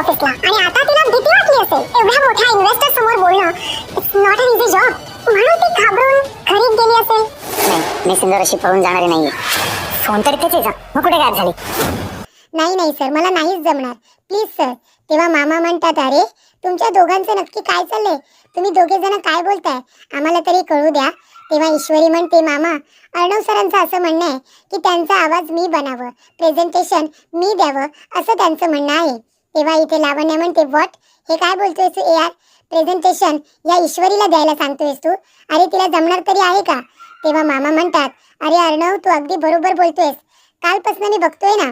ऑफिसला आणि आता तिला भीती वाटली असेल. एवढ्या मोठ्या इन्व्हेस्टर समोर बोलणं it's not an easy job म्हणून ती घाबरून घरीच गेली असेल. नाही मी सिंदूर अशी पळून जाणारी नाहीये. फोन तर इथेच आहे जा. मग कुठे गायब झाली? नाही नाही सर मला नाहीच जमणार. प्लीज सर तेव्हा मामा म्हणतात अरे तुमच्या दोघांचं नक्की काय चाललंय? तुम्ही दोघे जण काय बोलताय? आम्हाला तरी कळू द्या. तेव्हा ईश्वरी म्हणते मामा अर्णव सरांचं असं म्हणणं आहे की त्यांचा आवाज मी बनावं. प्रेझेंटेशन मी द्यावं. असं त्यांचं म्हणणं आहे. तेव्हा इथे लावण्य म्हणते वॉट हे काय बोलतोयस तू ए आर प्रेझेंटेशन या ईश्वरीला द्यायला सांगतोयस तू? अरे तिला जमणार तरी आहे का? तेव्हा मामा म्हणतात अरे अर्णव तू अगदी बरोबर बोलतोयस. कालपासून मी बघतोय ना.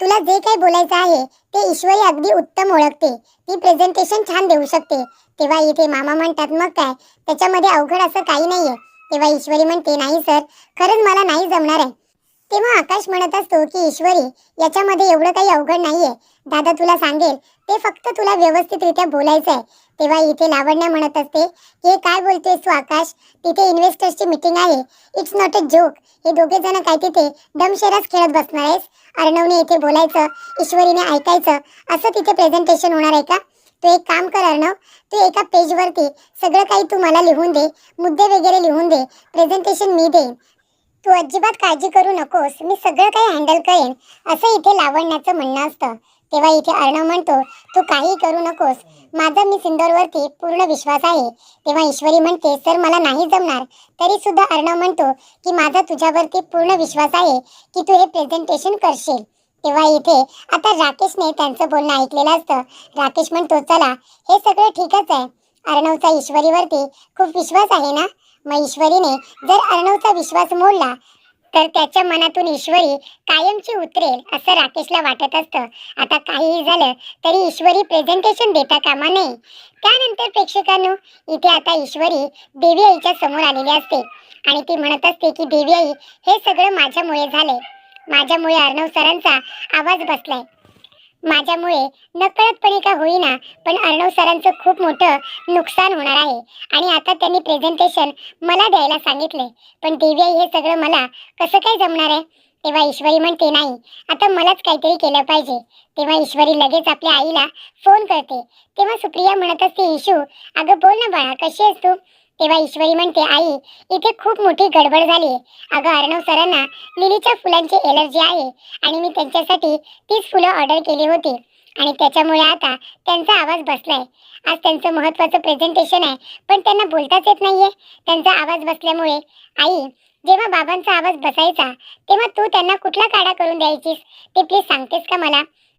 तुला जे काही बोलायचं आहे ते ईश्वरी अगदी उत्तम ओळखते. ती प्रेझेंटेशन छान देऊ शकते. तेव्हा इथे मामा म्हणतात मग काय? त्याच्यामध्ये अवघड असं काही नाहीये. तेव्हा ईश्वरी म्हणते नाही सर. खरंच मला नाही जमणार आहे. तेव्हा आकाश म्हणत असतो की ईश्वरी याच्यामध्ये एवढं काही अवघड नाहीये. दादा तुला सांगेल ते फक्त तुला व्यवस्थितरित्या बोलायचं आहे तेव्हा इथे लावण्या म्हणत असते की हे काय बोलतेस तू आकाश? तिथे इन्व्हेस्टर्सची मीटिंग आहे. इट्स नॉट अ जोक हे दोघे जण काय तिथे दमशेराच खेळत बसणार आहेस? अर्णवने इथे बोलायचं ईश्वरीने ऐकायचं असं तिथे प्रेझेंटेशन होणार आहे का? तू एक काम कर अर्णव तू एका पेजवरती सगळं काही तू मला लिहून दे मुद्दे वगैरे लिहून दे प्रेझेंटेशन मी देईन. तू अजिबात काळजी करू नकोस मी सगळं काही हँडल करेन असं इथे लावण्याचं म्हणणं असतं. तेव्हा इथे अर्णव म्हणतो तू काही करू नकोस. माझा मी सिंदोरवरती पूर्ण विश्वास आहे. तेव्हा ईश्वरी म्हणते सर मला नाही जमणार. तरी सुद्धा अर्णव म्हणतो की माझा तुझ्यावरती पूर्ण विश्वास आहे की तू हे प्रेझेंटेशन करशील. तेव्हा इथे आता राकेशने त्यांचं बोलणं ऐकलेलं असतं. राकेश म्हणतो चला हे सगळं ठीकच आहे. अर्णवचा ईश्वरीवरती खूप विश्वास आहे ना? मग ईश्वरीने जर अर्णवचा विश्वास मोडला तर त्याच्या मनातून ईश्वरी कायमची उतरेल असं राकेशला वाटत असतं. आता काहीही झालं तरी ईश्वरी प्रेझेंटेशन देता कामा नये. त्यानंतर प्रेक्षकांनो इथे आता ईश्वरी देवी आईच्या समोर आलेली असते. आणि ती म्हणत असते की देवी आई हे सगळं माझ्यामुळे झालंय. माझ्यामुळे अर्णव सरांचा आवाज बसलाय. माझ्यामुळे नकळतपणे का होईना पण अर्णव सरांचं खूप मोठं नुकसान होणार आहे. आणि आता त्यांनी प्रेझेंटेशन मला द्यायला सांगितले. पण देवी हे सगळं मला कसं काय जमणार आहे? तेव्हा ईश्वरी म्हणते नाही आता मलाच काहीतरी केलं पाहिजे. तेव्हा ईश्वरी लगेच आपल्या आईला फोन करते. तेव्हा सुप्रिया म्हणत असते इशू अगं बोल ना बाळा कशी आहेस तू? तेव्हा ईश्वरी म्हणते आई इथे खूप मोठी गडबड झाली अगं अर्णव सरांना लिलीच्या फुलांची एलर्जी आहे आणि मी त्यांच्यासाठी तीच फुलं ऑर्डर केली होती आणि त्याच्यामुळे आता त्यांचा आवाज बसलाय. आज त्यांचं महत्वाचं प्रेझेंटेशन आहे पण त्यांना बोलताच येत नाहीये. त्यांचा आवाज बसल्यामुळे आई जेव्हा बाबांचा आवाज बसायचा तेव्हा तू त्यांना कुठला काढा करून द्यायचीस? ते प्लीज सांगतेस का मला?